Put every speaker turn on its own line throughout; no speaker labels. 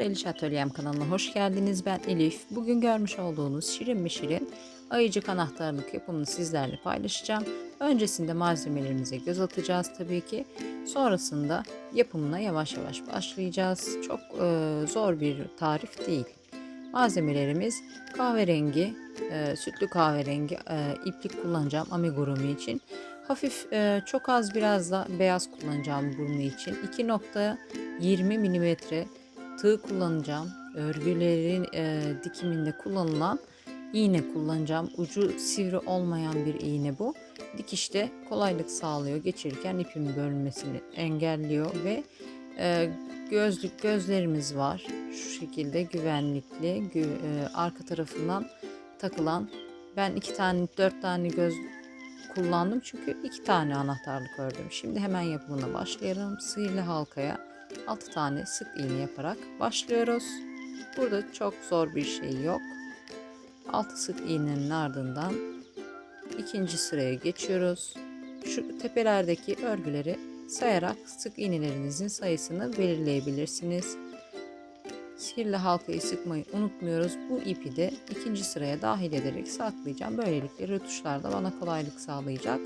Eliş Atölyem kanalına hoş geldiniz. Ben Elif. Bugün görmüş olduğunuz şirin mi şirin ayıcık anahtarlık yapımını sizlerle paylaşacağım. Öncesinde malzemelerimize göz atacağız tabii ki. Sonrasında yapımına yavaş yavaş başlayacağız. Çok e, zor bir tarif değil. Malzemelerimiz kahverengi, e, sütlü kahverengi e, iplik kullanacağım amigurumi için. Hafif e, çok az biraz da beyaz kullanacağım burnu için. 2.20 milimetre tığ kullanacağım. Örgülerin e, dikiminde kullanılan iğne kullanacağım. Ucu sivri olmayan bir iğne bu. Dikişte kolaylık sağlıyor. Geçirirken ipin bölünmesini engelliyor ve e, gözlük gözlerimiz var. Şu şekilde güvenlikli gü- e, arka tarafından takılan ben iki tane dört tane göz kullandım çünkü iki tane anahtarlık ördüm. Şimdi hemen yapımına başlayalım. Sihirli halkaya 6 tane sık iğne yaparak başlıyoruz. Burada çok zor bir şey yok. 6 sık iğnenin ardından ikinci sıraya geçiyoruz. Şu tepelerdeki örgüleri sayarak sık iğnelerinizin sayısını belirleyebilirsiniz. Sihirli halkayı sıkmayı unutmuyoruz. Bu ipi de ikinci sıraya dahil ederek saklayacağım. Böylelikle rötuşlarda bana kolaylık sağlayacak.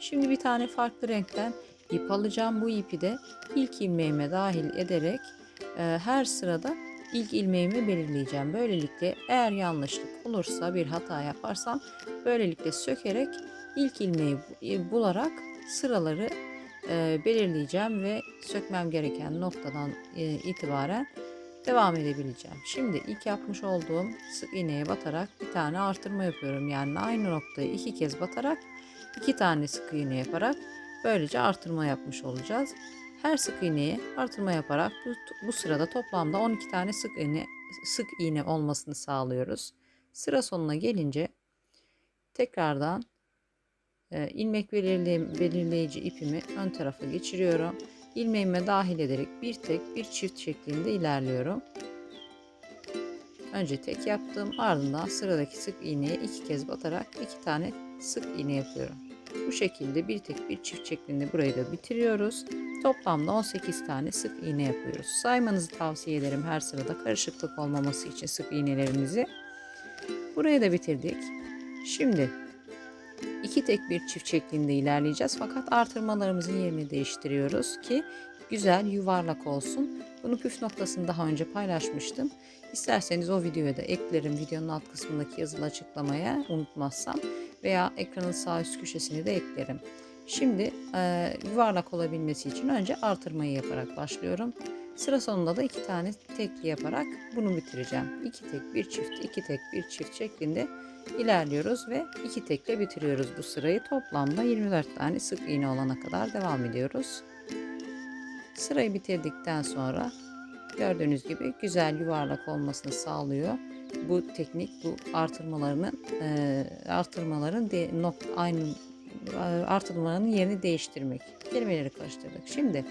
Şimdi bir tane farklı renkten ip alacağım. Bu ipi de ilk ilmeğime dahil ederek e, her sırada ilk ilmeğimi belirleyeceğim. Böylelikle eğer yanlışlık olursa bir hata yaparsam böylelikle sökerek ilk ilmeği bu- bularak sıraları e, belirleyeceğim ve sökmem gereken noktadan e, itibaren devam edebileceğim. Şimdi ilk yapmış olduğum sık iğneye batarak bir tane artırma yapıyorum. Yani aynı noktayı iki kez batarak iki tane sık iğne yaparak böylece artırma yapmış olacağız. Her sık iğneye artırma yaparak bu, bu sırada toplamda 12 tane sık iğne sık iğne olmasını sağlıyoruz. Sıra sonuna gelince tekrardan e, ilmek belirley- belirleyici ipimi ön tarafa geçiriyorum. İlmeğime dahil ederek bir tek bir çift şeklinde ilerliyorum. Önce tek yaptım ardından sıradaki sık iğneye iki kez batarak iki tane sık iğne yapıyorum. Bu şekilde bir tek bir çift şeklinde burayı da bitiriyoruz. Toplamda 18 tane sık iğne yapıyoruz. Saymanızı tavsiye ederim her sırada karışıklık olmaması için sık iğnelerimizi. Burayı da bitirdik. Şimdi iki tek bir çift şeklinde ilerleyeceğiz fakat artırmalarımızın yerini değiştiriyoruz ki güzel yuvarlak olsun. Bunu püf noktasını daha önce paylaşmıştım. İsterseniz o videoya da eklerim videonun alt kısmındaki yazılı açıklamaya unutmazsam veya ekranın sağ üst köşesine de eklerim. Şimdi e, yuvarlak olabilmesi için önce artırmayı yaparak başlıyorum. Sıra sonunda da iki tane tekli yaparak bunu bitireceğim. İki tek bir çift, iki tek bir çift şeklinde ilerliyoruz ve iki tekle bitiriyoruz bu sırayı. Toplamda 24 tane sık iğne olana kadar devam ediyoruz. Sırayı bitirdikten sonra gördüğünüz gibi güzel yuvarlak olmasını sağlıyor. Bu teknik bu artırmalarının e, artırmaların de, nok, aynı e, artırmaların yerini değiştirmek. Kelimeleri karıştırdık. Şimdi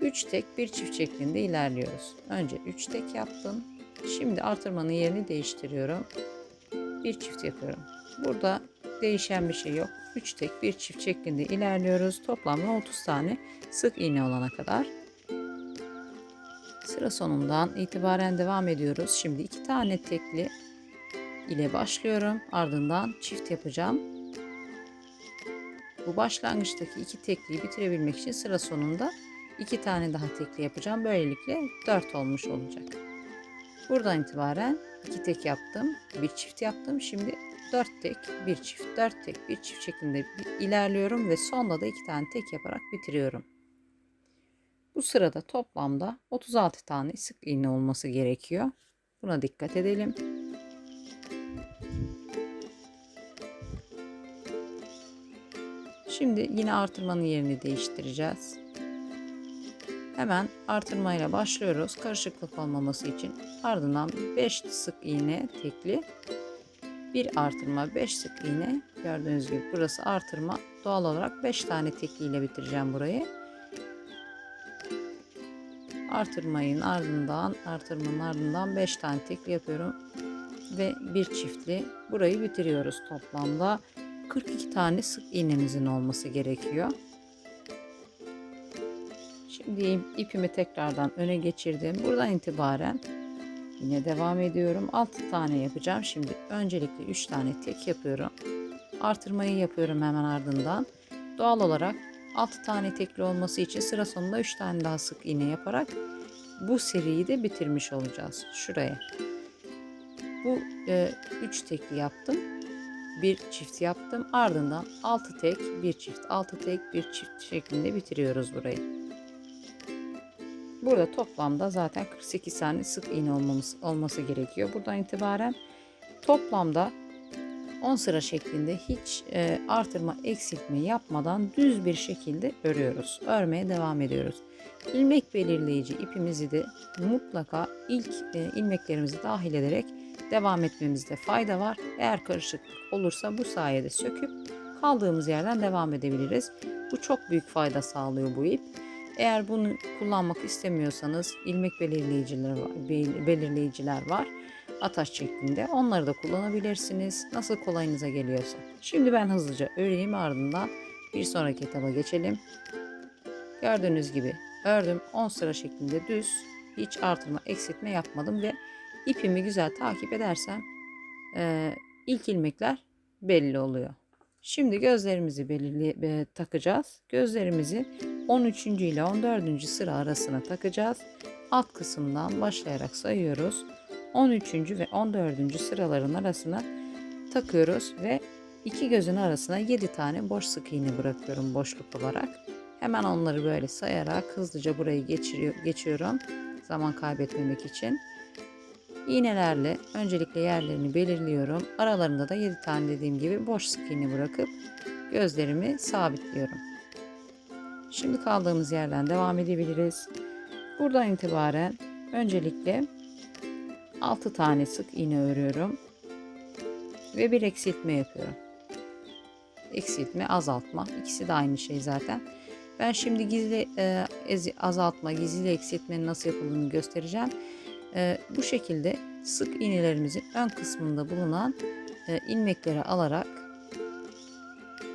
3 tek bir çift şeklinde ilerliyoruz. Önce 3 tek yaptım. Şimdi artırmanın yerini değiştiriyorum. Bir çift yapıyorum. Burada değişen bir şey yok. 3 tek bir çift şeklinde ilerliyoruz. Toplamda 30 tane sık iğne olana kadar. Sıra sonundan itibaren devam ediyoruz. Şimdi iki tane tekli ile başlıyorum. Ardından çift yapacağım. Bu başlangıçtaki iki tekliyi bitirebilmek için sıra sonunda iki tane daha tekli yapacağım. Böylelikle 4 olmuş olacak. Buradan itibaren iki tek yaptım, bir çift yaptım. Şimdi 4 tek, bir çift, 4 tek, bir çift şeklinde ilerliyorum ve sonda da iki tane tek yaparak bitiriyorum. Bu sırada toplamda 36 tane sık iğne olması gerekiyor. Buna dikkat edelim. Şimdi yine artırmanın yerini değiştireceğiz. Hemen artırmayla başlıyoruz. Karışıklık olmaması için. Ardından 5 sık iğne tekli. Bir artırma 5 sık iğne. Gördüğünüz gibi burası artırma. Doğal olarak 5 tane tekli ile bitireceğim burayı. Artırmayın ardından artırmanın ardından 5 tane tekli yapıyorum. Ve bir çiftli. Burayı bitiriyoruz toplamda. 42 tane sık iğnemizin olması gerekiyor. Şimdi Şimdi ip- ipimi tekrardan öne geçirdim. Buradan itibaren yine devam ediyorum. 6 tane yapacağım. Şimdi öncelikle 3 tane tek yapıyorum. Artırmayı yapıyorum hemen ardından. Doğal olarak 6 tane tekli olması için sıra sonunda 3 tane daha sık iğne yaparak bu seriyi de bitirmiş olacağız. Şuraya. Bu 3 tekli yaptım. Bir çift yaptım. Ardından 6 tek, bir çift, 6 tek, bir çift şeklinde bitiriyoruz burayı. Burada toplamda zaten 48 tane sık iğne olmamız, olması gerekiyor. Buradan itibaren toplamda 10 sıra şeklinde hiç e, artırma eksiltme yapmadan düz bir şekilde örüyoruz. Örmeye devam ediyoruz. İlmek belirleyici ipimizi de mutlaka ilk e, ilmeklerimizi dahil ederek devam etmemizde fayda var. Eğer karışıklık olursa bu sayede söküp kaldığımız yerden devam edebiliriz. Bu çok büyük fayda sağlıyor bu ip. Eğer bunu kullanmak istemiyorsanız ilmek belirleyiciler var, bel- belirleyiciler var. Ataş şeklinde. Onları da kullanabilirsiniz. Nasıl kolayınıza geliyorsa. Şimdi ben hızlıca öreyim ardından bir sonraki etaba geçelim. Gördüğünüz gibi ördüm 10 sıra şeklinde düz. Hiç artırma eksiltme yapmadım ve ipimi güzel takip edersem e, ilk ilmekler belli oluyor. Şimdi gözlerimizi belirli e, takacağız. Gözlerimizi 13. ile 14. sıra arasına takacağız. Alt kısımdan başlayarak sayıyoruz. 13. ve 14. sıraların arasına takıyoruz ve iki gözün arasına 7 tane boş sık iğne bırakıyorum boşluk olarak. Hemen onları böyle sayarak hızlıca burayı geçiyorum zaman kaybetmemek için. İğnelerle öncelikle yerlerini belirliyorum. Aralarında da 7 tane dediğim gibi boş sık iğne bırakıp gözlerimi sabitliyorum. Şimdi kaldığımız yerden devam edebiliriz. Buradan itibaren öncelikle 6 tane sık iğne örüyorum ve bir eksiltme yapıyorum. Eksiltme, azaltma ikisi de aynı şey zaten. Ben şimdi gizli e, azaltma, gizli eksiltmenin nasıl yapıldığını göstereceğim. E, bu şekilde sık iğnelerimizin ön kısmında bulunan e, ilmekleri alarak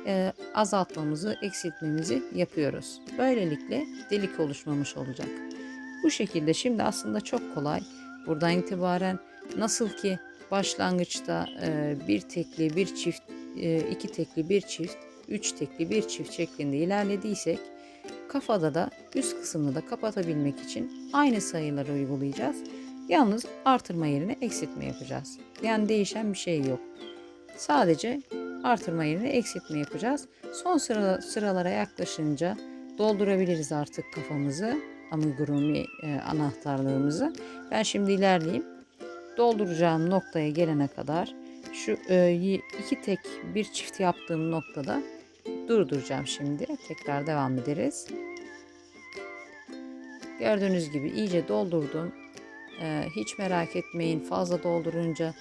e, azaltmamızı, eksiltmemizi yapıyoruz. Böylelikle delik oluşmamış olacak. Bu şekilde şimdi aslında çok kolay. Buradan itibaren nasıl ki başlangıçta e, bir tekli, bir çift, e, iki tekli, bir çift, üç tekli, bir çift şeklinde ilerlediysek kafada da üst kısmını da kapatabilmek için aynı sayıları uygulayacağız. Yalnız artırma yerine eksiltme yapacağız. Yani değişen bir şey yok. Sadece artırma yerine eksiltme yapacağız. Son sıra, sıralara yaklaşınca doldurabiliriz artık kafamızı. Amigurumi e, anahtarlığımızı. Ben şimdi ilerleyeyim. Dolduracağım noktaya gelene kadar şu e, iki tek bir çift yaptığım noktada durduracağım şimdi. Tekrar devam ederiz. Gördüğünüz gibi iyice doldurdum. Ee, hiç merak etmeyin fazla doldurunca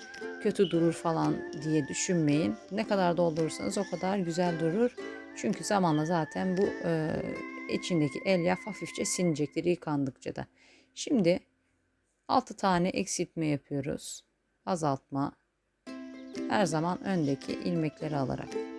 kötü durur falan diye düşünmeyin. Ne kadar doldurursanız o kadar güzel durur. Çünkü zamanla zaten bu e, içindeki elyaf hafifçe silinecektir yıkandıkça da. Şimdi 6 tane eksiltme yapıyoruz. Azaltma. Her zaman öndeki ilmekleri alarak.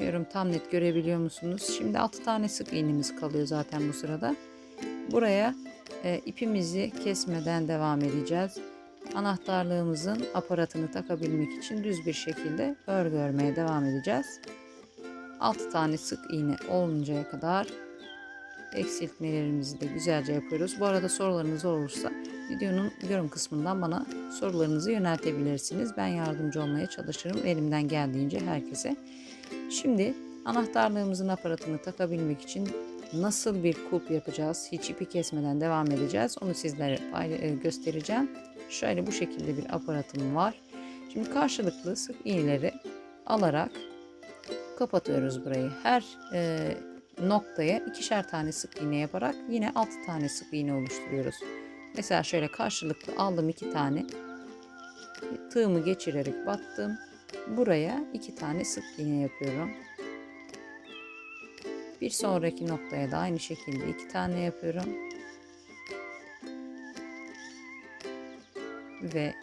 Bilmiyorum tam net görebiliyor musunuz? Şimdi 6 tane sık iğnemiz kalıyor zaten bu sırada. Buraya e, ipimizi kesmeden devam edeceğiz. Anahtarlığımızın aparatını takabilmek için düz bir şekilde örgü örmeye devam edeceğiz. 6 tane sık iğne oluncaya kadar eksiltmelerimizi de güzelce yapıyoruz. Bu arada sorularınız olursa videonun yorum kısmından bana sorularınızı yöneltebilirsiniz. Ben yardımcı olmaya çalışırım elimden geldiğince herkese. Şimdi anahtarlığımızın aparatını takabilmek için nasıl bir kulp yapacağız? Hiç ipi kesmeden devam edeceğiz. Onu sizlere e, göstereceğim. Şöyle bu şekilde bir aparatım var. Şimdi karşılıklı sık iğneleri alarak kapatıyoruz burayı. Her e, noktaya ikişer tane sık iğne yaparak yine 6 tane sık iğne oluşturuyoruz. Mesela şöyle karşılıklı aldım iki tane. Tığımı geçirerek battım. Buraya iki tane sık iğne yapıyorum. Bir sonraki noktaya da aynı şekilde iki tane yapıyorum. Ve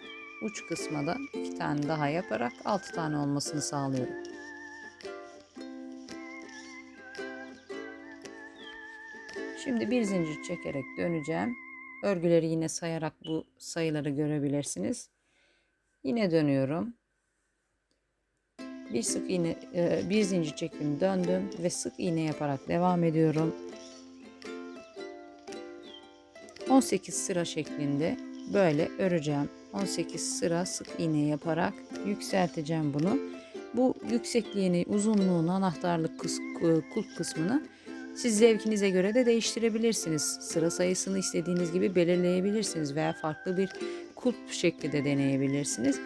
uç kısma da iki tane daha yaparak altı tane olmasını sağlıyorum. Şimdi bir zincir çekerek döneceğim. Örgüleri yine sayarak bu sayıları görebilirsiniz. Yine dönüyorum. Bir sık iğne, e, bir zincir çektim, döndüm ve sık iğne yaparak devam ediyorum. 18 sıra şeklinde böyle öreceğim. 18 sıra sık iğne yaparak yükselteceğim bunu. Bu yüksekliğini, uzunluğunu, anahtarlık kıs, kulp kısmını siz zevkinize göre de değiştirebilirsiniz. Sıra sayısını istediğiniz gibi belirleyebilirsiniz veya farklı bir kulp şekli de deneyebilirsiniz.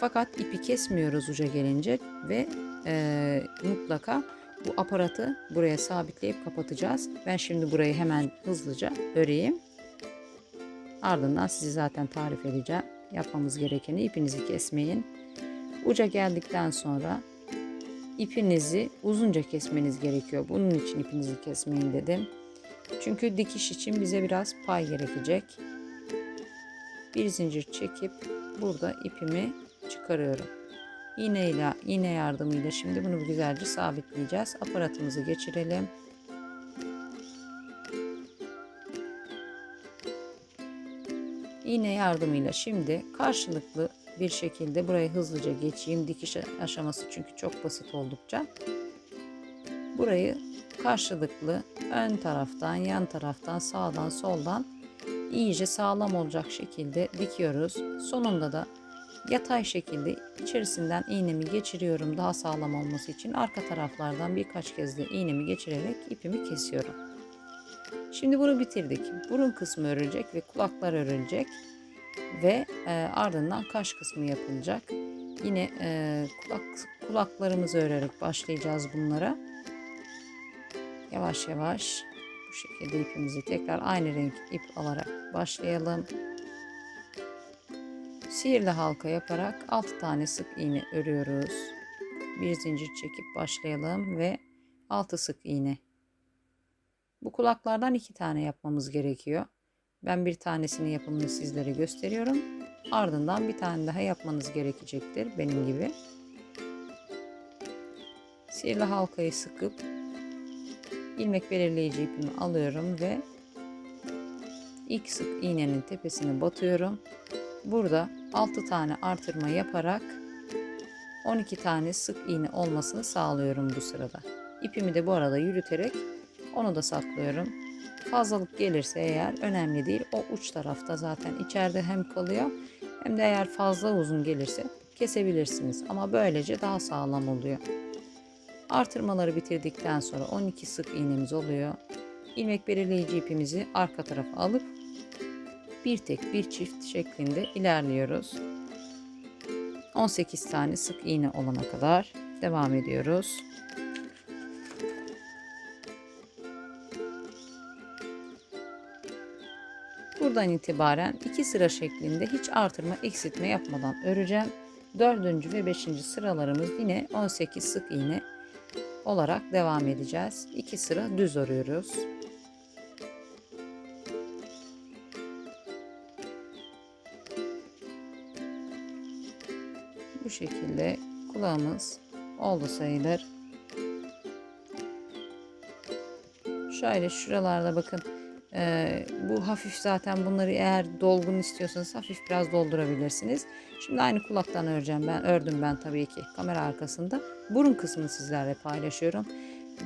Fakat ipi kesmiyoruz uca gelince ve e, mutlaka bu aparatı buraya sabitleyip kapatacağız. Ben şimdi burayı hemen hızlıca öreyim. Ardından sizi zaten tarif edeceğim. Yapmamız gerekeni ipinizi kesmeyin. Uca geldikten sonra ipinizi uzunca kesmeniz gerekiyor. Bunun için ipinizi kesmeyin dedim. Çünkü dikiş için bize biraz pay gerekecek. Bir zincir çekip burada ipimi çıkarıyorum. İğne iğne yardımıyla şimdi bunu güzelce sabitleyeceğiz. Aparatımızı geçirelim. İğne yardımıyla şimdi karşılıklı bir şekilde burayı hızlıca geçeyim. Dikiş aşaması çünkü çok basit oldukça. Burayı karşılıklı ön taraftan, yan taraftan, sağdan, soldan iyice sağlam olacak şekilde dikiyoruz. Sonunda da yatay şekilde içerisinden iğnemi geçiriyorum daha sağlam olması için. Arka taraflardan birkaç kez de iğnemi geçirerek ipimi kesiyorum. Şimdi bunu bitirdik. Burun kısmı örülecek ve kulaklar örülecek ve e, ardından kaş kısmı yapılacak. Yine e, kulak kulaklarımızı örerek başlayacağız bunlara. Yavaş yavaş bu şekilde ipimizi tekrar aynı renk ip alarak başlayalım. Sihirli halka yaparak 6 tane sık iğne örüyoruz. Bir zincir çekip başlayalım ve 6 sık iğne. Bu kulaklardan 2 tane yapmamız gerekiyor. Ben bir tanesini yapımını sizlere gösteriyorum. Ardından bir tane daha yapmanız gerekecektir benim gibi. Sihirli halkayı sıkıp ilmek belirleyici ipimi alıyorum ve ilk sık iğnenin tepesine batıyorum. Burada 6 tane artırma yaparak 12 tane sık iğne olmasını sağlıyorum bu sırada. İpimi de bu arada yürüterek onu da saklıyorum. Fazlalık gelirse eğer önemli değil. O uç tarafta zaten içeride hem kalıyor hem de eğer fazla uzun gelirse kesebilirsiniz. Ama böylece daha sağlam oluyor. Artırmaları bitirdikten sonra 12 sık iğnemiz oluyor. İlmek belirleyici ipimizi arka tarafa alıp bir tek bir çift şeklinde ilerliyoruz. 18 tane sık iğne olana kadar devam ediyoruz. Buradan itibaren iki sıra şeklinde hiç artırma eksiltme yapmadan öreceğim. Dördüncü ve beşinci sıralarımız yine 18 sık iğne olarak devam edeceğiz. İki sıra düz örüyoruz. Bu şekilde kulağımız oldu sayılır. Şöyle şuralarda bakın ee, bu hafif zaten bunları eğer dolgun istiyorsanız hafif biraz doldurabilirsiniz. Şimdi aynı kulaktan öreceğim ben. Ördüm ben tabii ki kamera arkasında. Burun kısmını sizlerle paylaşıyorum.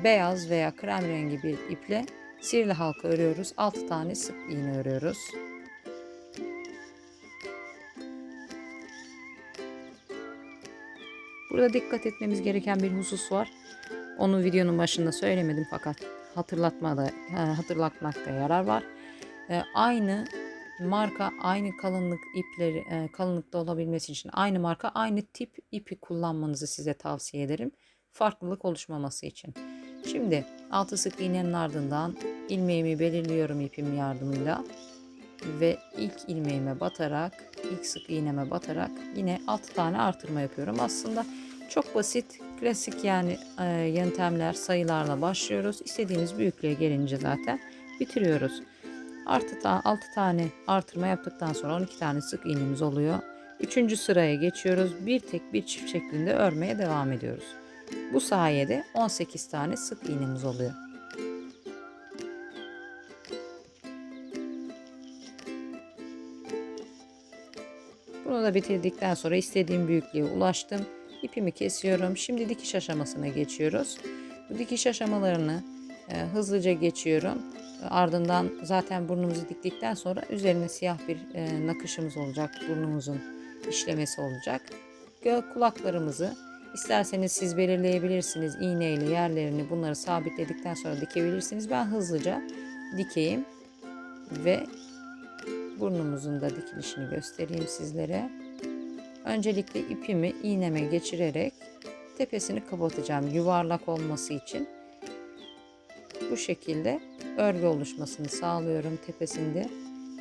Beyaz veya krem rengi bir iple sihirli halka örüyoruz. 6 tane sık iğne örüyoruz. Burada dikkat etmemiz gereken bir husus var. Onu videonun başında söylemedim fakat hatırlatmada hatırlatmakta yarar var. E, aynı marka aynı kalınlık ipleri e, kalınlıkta olabilmesi için aynı marka aynı tip ipi kullanmanızı size tavsiye ederim. Farklılık oluşmaması için. Şimdi 6 sık iğnenin ardından ilmeğimi belirliyorum ipim yardımıyla ve ilk ilmeğime batarak, ilk sık iğneme batarak yine 6 tane artırma yapıyorum. Aslında çok basit, klasik yani e, yöntemler sayılarla başlıyoruz. İstediğimiz büyüklüğe gelince zaten bitiriyoruz. Artı ta, 6 tane artırma yaptıktan sonra 12 tane sık iğnemiz oluyor. Üçüncü sıraya geçiyoruz. Bir tek bir çift şeklinde örmeye devam ediyoruz. Bu sayede 18 tane sık iğnemiz oluyor. Da bitirdikten sonra istediğim büyüklüğe ulaştım. İpimi kesiyorum. Şimdi dikiş aşamasına geçiyoruz. Bu dikiş aşamalarını e, hızlıca geçiyorum. Ardından zaten burnumuzu diktikten sonra üzerine siyah bir e, nakışımız olacak. Burnumuzun işlemesi olacak. Kulaklarımızı isterseniz siz belirleyebilirsiniz. İğneyle yerlerini bunları sabitledikten sonra dikebilirsiniz. Ben hızlıca dikeyim ve burnumuzun da dikilişini göstereyim sizlere. Öncelikle ipimi iğneme geçirerek tepesini kapatacağım yuvarlak olması için. Bu şekilde örgü oluşmasını sağlıyorum tepesinde.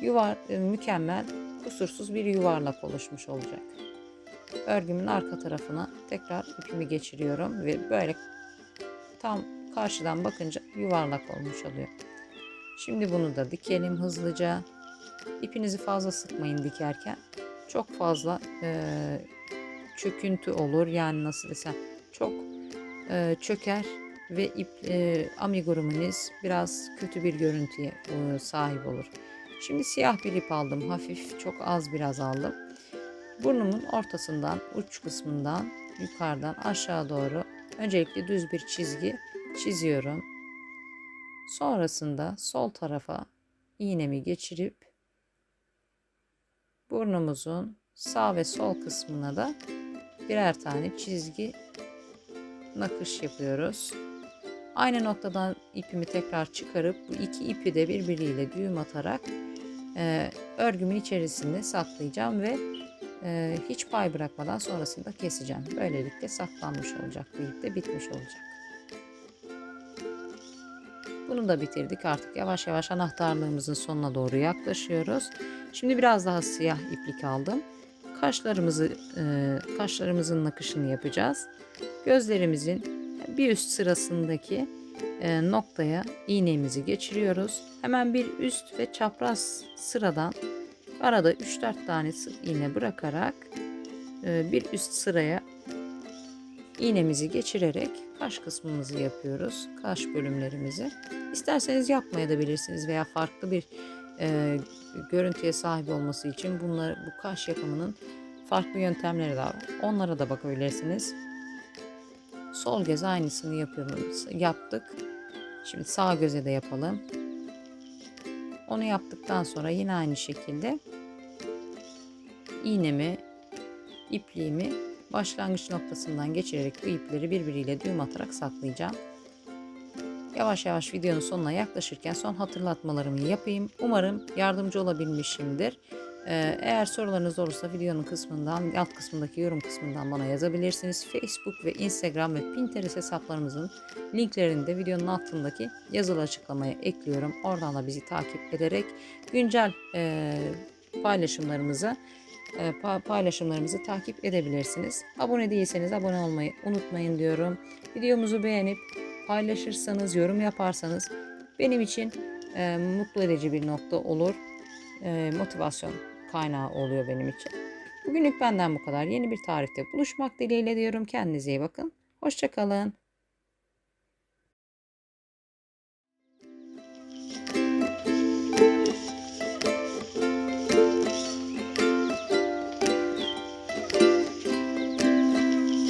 Yuvar, e, mükemmel, kusursuz bir yuvarlak oluşmuş olacak. Örgümün arka tarafına tekrar ipimi geçiriyorum ve böyle tam karşıdan bakınca yuvarlak olmuş oluyor. Şimdi bunu da dikelim hızlıca. İpinizi fazla sıkmayın dikerken. Çok fazla e, çöküntü olur. Yani nasıl desem çok e, çöker ve ip e, amigurumunuz biraz kötü bir görüntüye e, sahip olur. Şimdi siyah bir ip aldım. Hafif çok az biraz aldım. Burnumun ortasından uç kısmından yukarıdan aşağı doğru öncelikle düz bir çizgi çiziyorum. Sonrasında sol tarafa iğnemi geçirip burnumuzun sağ ve sol kısmına da birer tane çizgi nakış yapıyoruz. Aynı noktadan ipimi tekrar çıkarıp bu iki ipi de birbiriyle düğüm atarak e, örgümün içerisinde saklayacağım ve e, hiç pay bırakmadan sonrasında keseceğim. Böylelikle saklanmış olacak. Bu ip de bitmiş olacak. Bunu da bitirdik. Artık yavaş yavaş anahtarlığımızın sonuna doğru yaklaşıyoruz. Şimdi biraz daha siyah iplik aldım. Kaşlarımızı, e, kaşlarımızın nakışını yapacağız. Gözlerimizin bir üst sırasındaki e, noktaya iğnemizi geçiriyoruz. Hemen bir üst ve çapraz sıradan arada 3-4 tane sık iğne bırakarak e, bir üst sıraya iğnemizi geçirerek kaş kısmımızı yapıyoruz. Kaş bölümlerimizi. İsterseniz yapmaya da bilirsiniz veya farklı bir e, görüntüye sahip olması için bunlar bu kaş yapımının farklı yöntemleri de var. Onlara da bakabilirsiniz. Sol göz aynısını yapıyoruz. Yaptık. Şimdi sağ göze de yapalım. Onu yaptıktan sonra yine aynı şekilde iğnemi, ipliğimi başlangıç noktasından geçirerek bu ipleri birbiriyle düğüm atarak saklayacağım. Yavaş yavaş videonun sonuna yaklaşırken son hatırlatmalarımı yapayım. Umarım yardımcı olabilmişimdir. Ee, eğer sorularınız olursa videonun kısmından, alt kısmındaki yorum kısmından bana yazabilirsiniz. Facebook ve Instagram ve Pinterest hesaplarımızın linklerini de videonun altındaki yazılı açıklamaya ekliyorum. Oradan da bizi takip ederek güncel e, paylaşımlarımızı e, paylaşımlarımızı takip edebilirsiniz. Abone değilseniz abone olmayı unutmayın diyorum. Videomuzu beğenip paylaşırsanız, yorum yaparsanız benim için e, mutlu edici bir nokta olur. E, motivasyon kaynağı oluyor benim için. Bugünlük benden bu kadar. Yeni bir tarifte buluşmak dileğiyle diyorum. Kendinize iyi bakın. Hoşçakalın.